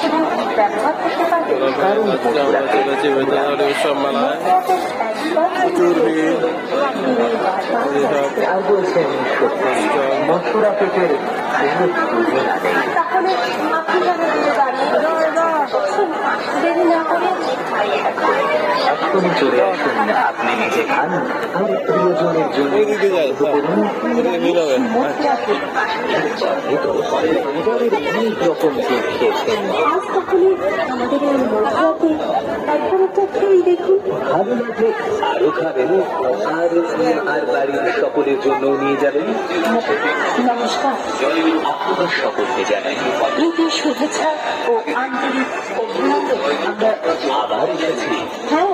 হিসেবে ব্যবহার করতে পারবে কারণ সত্যি মথুরা পেটের চলে আসুন আপনি নিজে খান আর প্রিয়জনের জন্য। অনেক রকম কেক খেয়েছেন ভালো লাগলে খাবেন বাড়ির সকলের জন্য নিয়ে যাবেন নমস্কার আপনাদের সকলকে জানাই শুভেচ্ছা ও আন্তরিক হ্যাঁ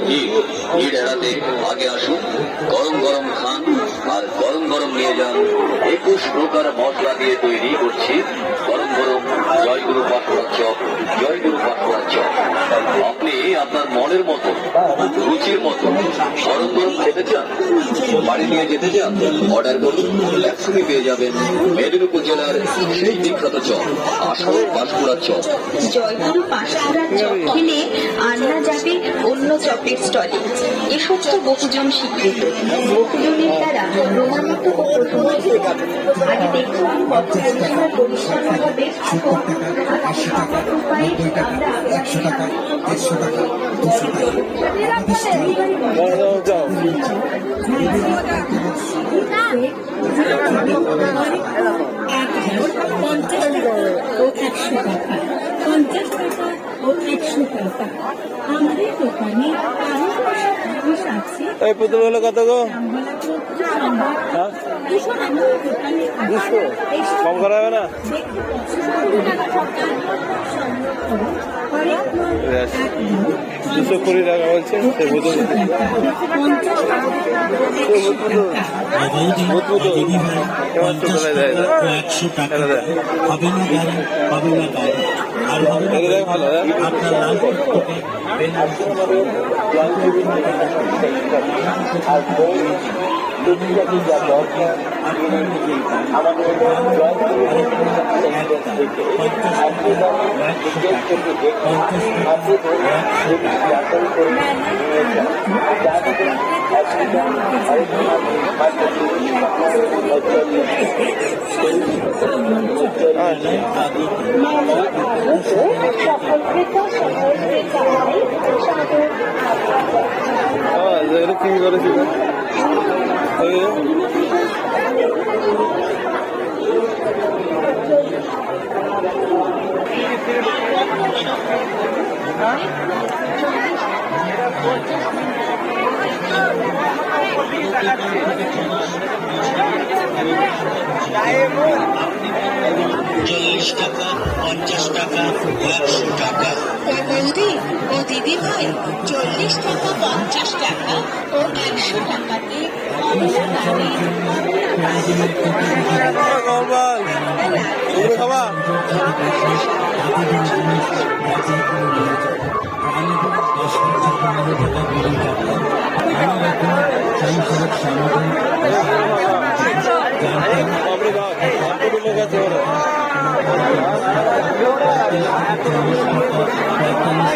ভিড় ভিড় এড়াতে আগে আসুন গরম গরম খান আর গরম গরম নিয়ে যান একুশ প্রকার মশলা দিয়ে তৈরি করছি গরম গরম জয়গুরু পাঠরা চপ জয়গুরু পাঠরা চপ আপনি আপনার মনের মতো, রুচির মতো গরম গরম খেতে চান, বাড়ি নিয়ে যেতে চান, অর্ডার করুন, একসঙ্গে পেয়ে যাবেন মেদিনীপুর জেলার সেই বিখ্যাত চপ আসল পাঁশকুড়ার চপ। জয়গুরু পাঁশকুড়ার চপ খেলে আন্না যাবে অন্য চপের স্টলে। এসব তো বহুজন স্বীকৃত বহুজনের দ্বারা প্রমাণিত ও প্রশংসিত আগে দেখুন পর্যালোচনার পরিষ্কারভাবে উপায়ে আমরা একশো টাকা দেড়শো টাকা দুশো টাকা পঞ্চাশ টাকা ও একশো টাকা পঞ্চাশ টাকা ও একশো টাকা। আমাদের দোকানে আরও আছে এই পুতুল হলো কত গো? দুশো কম করা হবে না দুশো কুড়ি টাকা বলছে সে পুতুল পঞ্চাশ টাকা। এবার তো চলে যায় না একশো টাকা এনে দেয় হবে না গাড়ি হবে না গাড়ি আর হবে না ভালো আপনার ক্রেতারাই সাদর হ্যাঁ এগুলো কি করেছিল চল্লিশ টাকা পঞ্চাশ টাকা একশো টাকা। ও দিদি ভাই চল্লিশ টাকা পঞ্চাশ টাকা ও একশো টাকাতে না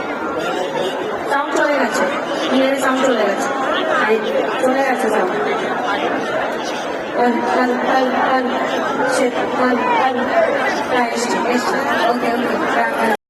সাউন্ড চলে গেছে। ইয়ের সাউন্ড চলে গেছে। চলে গেছে সাউন্ড ওকে ওকে